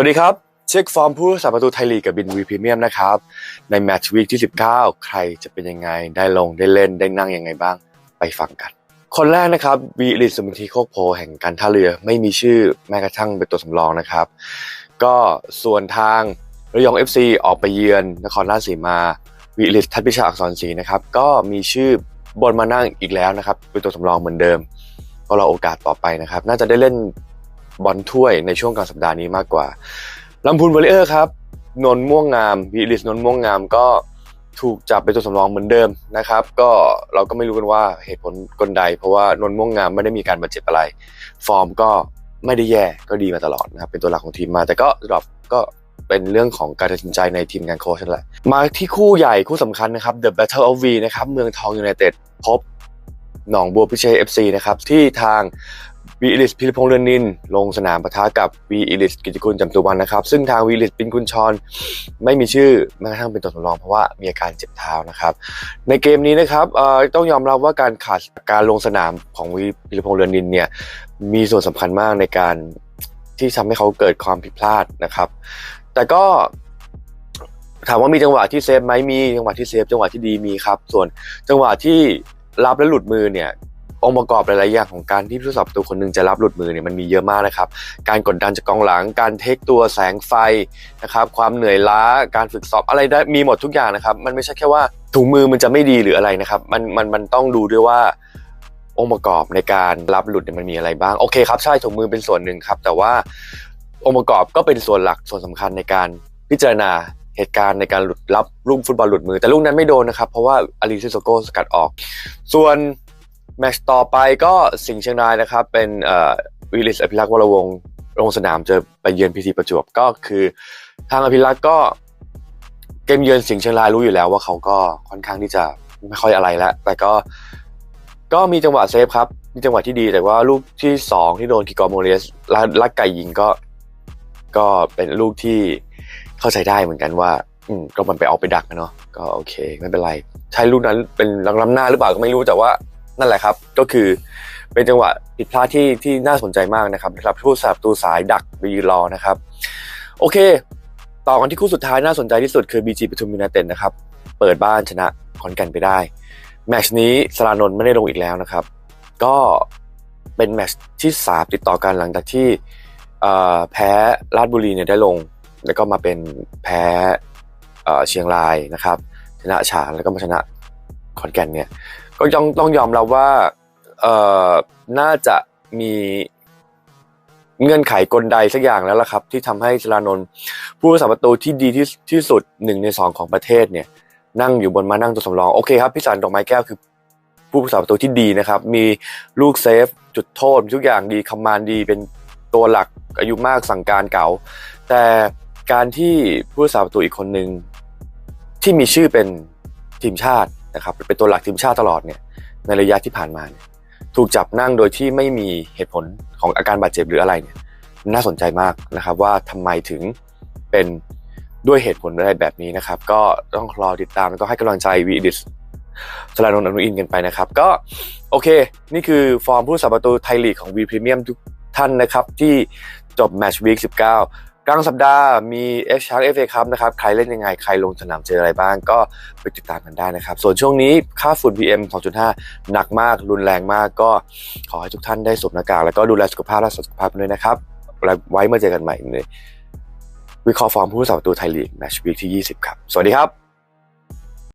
วัสดีครับ เช็คฟอร์มผู้รักษาประตูไทยลีกกับบินวีพรีเมียมนะครับ ในแมตช์วีคที่ 19 ใครจะเป็นยังไงได้ลงได้เล่นได้นั่งยังไงบ้างไปฟังกัน คนแรกนะครับวีลิสมุนทีโคกโพแห่งการท่าเรือไม่มีชื่อแม้กระทั่งเป็นตัวสำรองนะครับ ก็ส่วนทางระยอง FC ออกไปเยือนนครราชสีมาวิลิสทัพพิชาอักษรศรีนะครับก็มีชื่อบนมานั่งอีกแล้วนะครับเป็นตัวสำรองเหมือนเดิม ก็รอโอกาสต่อไปนะครับ น่าจะได้เล่น บอลถ้วยในช่วงกลางสัปดาห์นี้มากกว่าลำพูนวอลเลอร์ครับนนท์ม่วงงามวิลิสนนท์ม่วงงามก็ถูกจับเป็นตัวสำรองเหมือนเดิมนะครับ ก็เราก็ไม่รู้กันว่าเหตุผลกลใด เพราะว่านนท์ม่วงงามไม่ได้มีการบาดเจ็บอะไร ฟอร์มก็ไม่ได้แย่ก็ดีมาตลอดนะครับ เป็นตัวหลักของทีมมา แต่ก็ดรอปก็เป็นเรื่องของการตัดสินใจในทีมงานโค้ชนั่นแหละมาที่คู่ใหญ่คู่สำคัญนะครับ The Battle of V นะครับเมืองทองยูไนเต็ดพบหนองบัวพิเชษ FC นะครับที่ทาง วีอิลิสพิรพงษ์เรือนนิน ลงสนามปะทะกับวีอิลิสกิติคุณจำสุวรรณนะครับ ซึ่งทางวีอิลิสปินกุญชรไม่มีชื่อแม้กระทั่งเป็นตัวสำรองเพราะว่ามีอาการเจ็บเท้านะครับ ในเกมนี้นะครับต้องยอมรับว่าการขาดการลงสนามของวีพิรพงษ์เรือนนินเนี่ยมีส่วนสำคัญมากในการที่ทำให้เขาเกิดความผิดพลาดนะครับ แต่ก็ถามว่ามีจังหวะที่เซฟไหมมีจังหวะที่เซฟจังหวะที่ดีมีครับ ส่วนจังหวะที่รับและหลุดมือเนี่ย องค์ประกอบหลายๆอย่างของการที่ผู้สับประตูคนหนึงจะรับหลุดมือเนี่ยมันมีเยอะมากนะครับ การกดดันจากกองหลัง การเทคตัวแสงไฟนะครับ ความเหนื่อยล้า การฝึกซ้อมอะไรได้มีหมดทุกอย่างนะครับ มันไม่ใช่แค่ว่าถุงมือมันจะไม่ดีหรืออะไรนะครับ มันมันมันต้องดูด้วยว่าองค์ประกอบในการรับหลุดเนี่ยมันมีอะไรบ้าง โอเคครับ ใช่ถุงมือเป็นส่วนหนึ่งครับ แต่ว่าองค์ประกอบก็เป็นส่วนหลักส่วนสำคัญในการพิจารณาเหตุการณ์ในการหลุดรับลูกฟุตบอลหลุดมือ แต่ลูกนั้นไม่โดนนะครับ เพราะว่าอาริซิโซโกสกัดออก ส่วน แมตช์ต่อไปก็สิงห์เชียงรายนะครับ เป็นวิลิสอภิรักษ์วรวงศ์ลงสนามเจอไปเยือนพีทีประจวบก็คือ ทางอภิรักษ์ก็เกมเยือนสิงห์เชียงรายรู้อยู่แล้วว่าเขาก็ค่อนข้างที่จะไม่ค่อยอะไรแล้วแต่ก็ก็มีจังหวะเซฟครับ มีจังหวะที่ดีแต่ว่าลูกที่สองที่โดนกิกอร์โมเรสลักไก่ยิงก็ ก็เป็นลูกที่เข้าใจได้เหมือนกันว่า อืมก็มันไปเอาไปดักนะเนาะก็โอเค ไม่เป็นไร ใช่ลูกนั้นเป็นลังล้ำหน้าหรือเปล่าก็ไม่รู้แต่ว่า นั่นแหละครับ ก็คือเป็นจังหวะผิดพลาดที่ที่น่าสนใจมากนะครับสำหรับผู้สาประตูสายดักไปยืนรอนะครับ โอเค ต่อกันที่คู่สุดท้ายน่าสนใจที่สุดคือ BG ปทุมยูไนเต็ดนะครับ เปิดบ้านชนะขอนแก่นไปได้ แมชนี้สรานนท์ไม่ได้ลงอีกแล้วนะครับ ก็เป็นแมชที่สามติดต่อกันหลังจากที่แพ้ราชบุรีเนี่ยได้ลง แล้วก็มาเป็นแพ้เอ่อเชียงรายนะครับ ชนะฉางแล้วก็มาชนะขอนแก่นเนี่ย ก็ต้องต้องยอมรับว่าเอ่อน่าจะมีเงื่อนไขกลใดสักอย่างแล้วล่ะครับ ที่ทำให้ชลานนท์ผู้รักษาประตูที่ดีที่ที่สุดหนึ่งในสองของประเทศเนี่ย นั่งอยู่บนมานั่งตัวสำรองโอเคครับพิสารดอกไม้แก้วคือผู้รักษาประตูที่ดีนะครับ มีลูกเซฟ จุดโทษทุกอย่างดีคอมมานด์ดีเป็นตัวหลักอายุมากสั่งการเก่า แต่การที่ผู้รักษาประตูอีกคนหนึ่งที่มีชื่อเป็นทีมชาติ นะครับเป็นตัวหลักทีมชาติตลอดเนี่ยในระยะที่ผ่านมาเนี่ยถูกจับนั่งโดยที่ไม่มีเหตุผลของอาการบาดเจ็บหรืออะไรเนี่ยน่าสนใจมากนะครับว่าทำไมถึงเป็นด้วยเหตุผลอะไรแบบนี้นะครับ ก็ต้องรอติดตามแล้วก็ให้กำลังใจวีดิสสลานนท์อนุอินกันไปนะครับ ก็โอเค นี่คือฟอร์มผู้สับประตูไทยลีกของ V Premium ทุกท่านนะครับ ที่จบแมตช์วีค19 กลางสัปดาห์มีเอฟชาร์กเอฟเอครับนะครับ ใครเล่นยังไง ใครลงสนามเจออะไรบ้าง ก็ไปติดตามกันได้นะครับ ส่วนช่วงนี้ค่าฝุ่น PM 2.5 หนักมาก รุนแรงมาก ก็ขอให้ทุกท่านได้สวมหน้ากาก แล้วก็ดูแลสุขภาพและสุขภาพด้วยนะครับแล้วไว้มาเจอกันใหม่ในวิเคราะห์ฟอร์มผู้สาประตูไทยลีกแมตช์วีคที่ 20 ครับ สวัสดีครับ